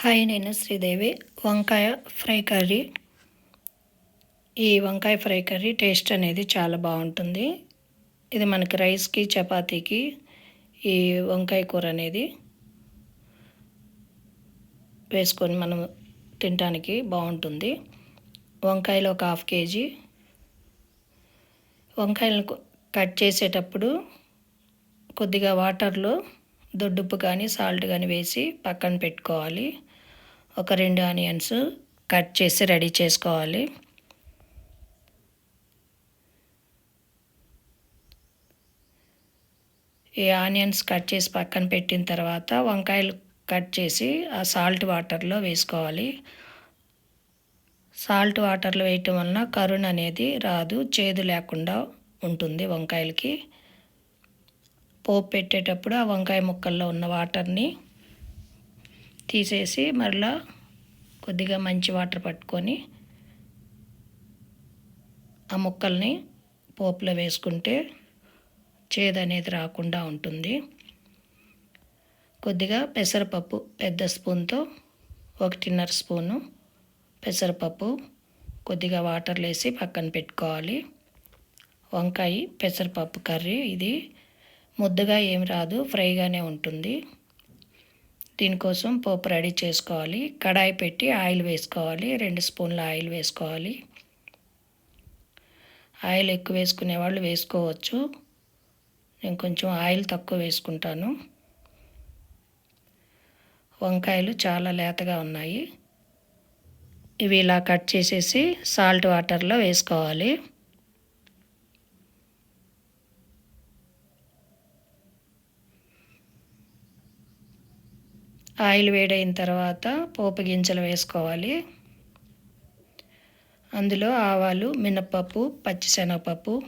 Hi నేను శ్రీదేవి వంకాయ fry curry. ఈ వంకాయ ఫ్రై కర్రీ టేస్ట్ అనేది చాలా బాగుంటుంది. ఇది మనకి రైస్కి చపాతీకి ఈ వంకాయ కూర అనేది వేసుకొని మనం తినడానికి బాగుంటుంది. వంకాయలు ఒక హాఫ్ కేజీ. వంకాయలను కట్ చేసేటప్పుడు కొద్దిగా వాటర్లో దొడ్డుప్పు కానీ సాల్ట్ కానీ వేసి పక్కన పెట్టుకోవాలి. ఒక రెండు ఆనియన్స్ కట్ చేసి రెడీ చేసుకోవాలి. ఈ ఆనియన్స్ కట్ చేసి పక్కన పెట్టిన తర్వాత వంకాయలు కట్ చేసి ఆ సాల్ట్ వాటర్లో వేసుకోవాలి. సాల్ట్ వాటర్లో వేయటం వలన కరుణ అనేది రాదు చేదు లేకుండా ఉంటుంది వంకాయలకి. పోపు పెట్టేటప్పుడు ఆ వంకాయ ముక్కల్లో ఉన్న వాటర్ని తీసేసి మరలా కొద్దిగా మంచి వాటర్ పట్టుకొని ఆ ముక్కల్ని పోపులో వేసుకుంటే చేదు అనేది రాకుండా ఉంటుంది. కొద్దిగా పెసరపప్పు పెద్ద స్పూన్తో ఒకటిన్నర స్పూను పెసరపప్పు కొద్దిగా వాటర్లు వేసి పక్కన పెట్టుకోవాలి. వంకాయ పెసరపప్పు కర్రీ ఇది ముద్దగా ఏం రాదు ఫ్రైగానే ఉంటుంది. దీనికోసం పోపు రెడీ చేసుకోవాలి. కడాయి పెట్టి ఆయిల్ వేసుకోవాలి. రెండు స్పూన్ల ఆయిల్ వేసుకోవాలి. ఆయిల్ ఎక్కువ వేసుకునే వాళ్ళు వేసుకోవచ్చు. నేను కొంచెం ఆయిల్ తక్కువ వేసుకుంటాను. వంకాయలు చాలా లేతగా ఉన్నాయి. ఇవి ఇలా కట్ చేసేసి సాల్ట్ వాటర్లో వేసుకోవాలి. ఆయిల్ వేడైన తర్వాత పోపు గింజలు వేసుకోవాలి. అందులో ఆవాలు మినప్పప్పు పచ్చిశనగపప్పు.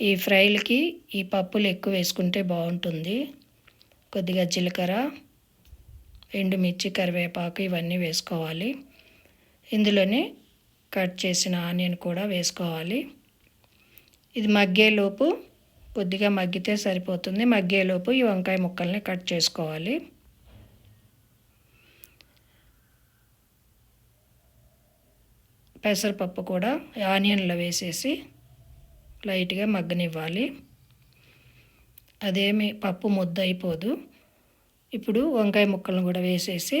ఈ ఫ్రైలకి ఈ పప్పులు ఎక్కువ వేసుకుంటే బాగుంటుంది. కొద్దిగా జీలకర్ర ఎండుమిర్చి కరివేపాకు ఇవన్నీ వేసుకోవాలి. ఇందులోనే కట్ చేసిన ఆనియన్ కూడా వేసుకోవాలి. ఇది మగ్గేలోపు కొద్దిగా మగ్గితే సరిపోతుంది. మగ్గేలోపు ఈ వంకాయ ముక్కల్ని కట్ చేసుకోవాలి. పెసరపప్పు కూడా ఆనియన్లో వేసేసి లైట్గా మగ్గనివ్వాలి. అదేమి పప్పు ముద్ద అయిపోదు ఇప్పుడు వంకాయ ముక్కలను కూడా వేసేసి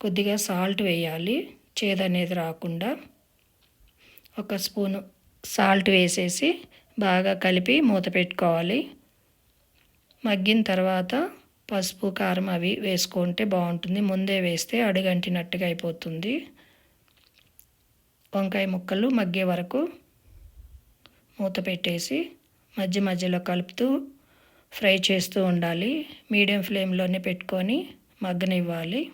కొద్దిగా సాల్ట్ వేయాలి. చేదనేది రాకుండా ఒక స్పూను సాల్ట్ వేసేసి బాగా కలిపి మూత పెట్టుకోవాలి. మగ్గిన తర్వాత పసుపు కారం అవి వేసుకుంటే బాగుంటుంది. ముందే వేస్తే అడుగంటినట్టుగా అయిపోతుంది. వంకాయ ముక్కలు మగ్గే వరకు మూత పెట్టేసి మధ్య మధ్యలో కలుపుతూ ఫ్రై చేస్తూ ఉండాలి. మీడియం ఫ్లేమ్లోనే పెట్టుకొని మగ్గనివ్వాలి.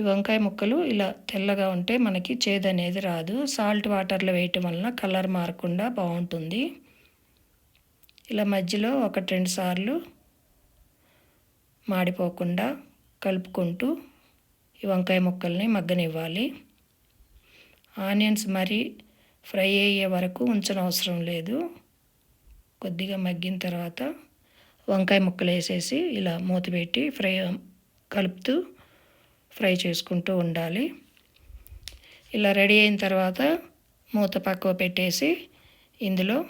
ఈ వంకాయ ముక్కలు ఇలా తెల్లగా ఉంటే మనకి చేదు అనేది రాదు. సాల్ట్ వాటర్లో వేయటం వలన కలర్ మారకుండా బాగుంటుంది. ఇలా మధ్యలో ఒకటి రెండు సార్లు మాడిపోకుండా కలుపుకుంటూ ఈ వంకాయ ముక్కల్ని మగ్గనివ్వాలి. ఆనియన్స్ మరీ ఫ్రై అయ్యే వరకు ఉంచనవసరం లేదు. కొద్దిగా మగ్గిన తర్వాత వంకాయ ముక్కలు వేసేసి ఇలా మూత పెట్టి ఫ్రై కలుపుతూ ఫ్రై చేసుకుంటూ ఉండాలి. ఇలా రెడీ అయిన తర్వాత మూత పక్కవ పెట్టేసి ఇందులో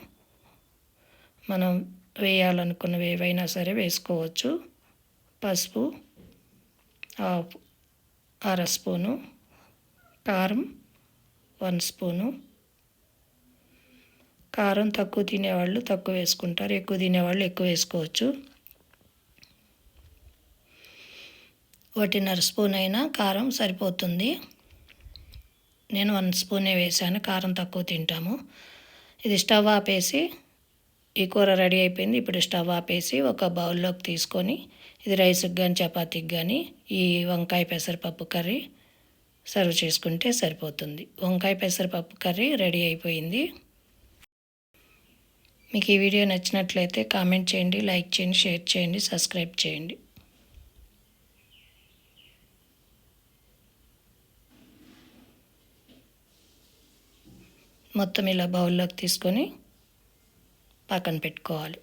మనం వేయాలనుకున్నవి ఏవైనా సరే వేసుకోవచ్చు. పసుపు అర స్పూను కారం వన్ స్పూను. కారం తక్కువ తినేవాళ్ళు తక్కువ వేసుకుంటారు. ఎక్కువ తినేవాళ్ళు ఎక్కువ వేసుకోవచ్చు. ఒకటిన్నర స్పూన్ అయినా కారం సరిపోతుంది. నేను వన్ స్పూనే వేసాను కారం తక్కువ తింటాము. ఇది స్టవ్ ఆపేసి ఈ కూర రెడీ అయిపోయింది. ఇప్పుడు స్టవ్ ఆపేసి ఒక బౌల్లోకి తీసుకొని ఇది రైస్కి కానీ చపాతీకి కానీ ఈ వంకాయ పెసరపప్పు కర్రీ సర్వ్ చేసుకుంటే సరిపోతుంది. వంకాయ పెసరపప్పు కర్రీ రెడీ అయిపోయింది. మీకు ఈ వీడియో నచ్చినట్లయితే కామెంట్ చేయండి లైక్ చేయండి షేర్ చేయండి సబ్స్క్రైబ్ చేయండి. మొత్తం ఇలా బౌల్లోకి తీసుకొని పక్కన పెట్టుకోవాలి.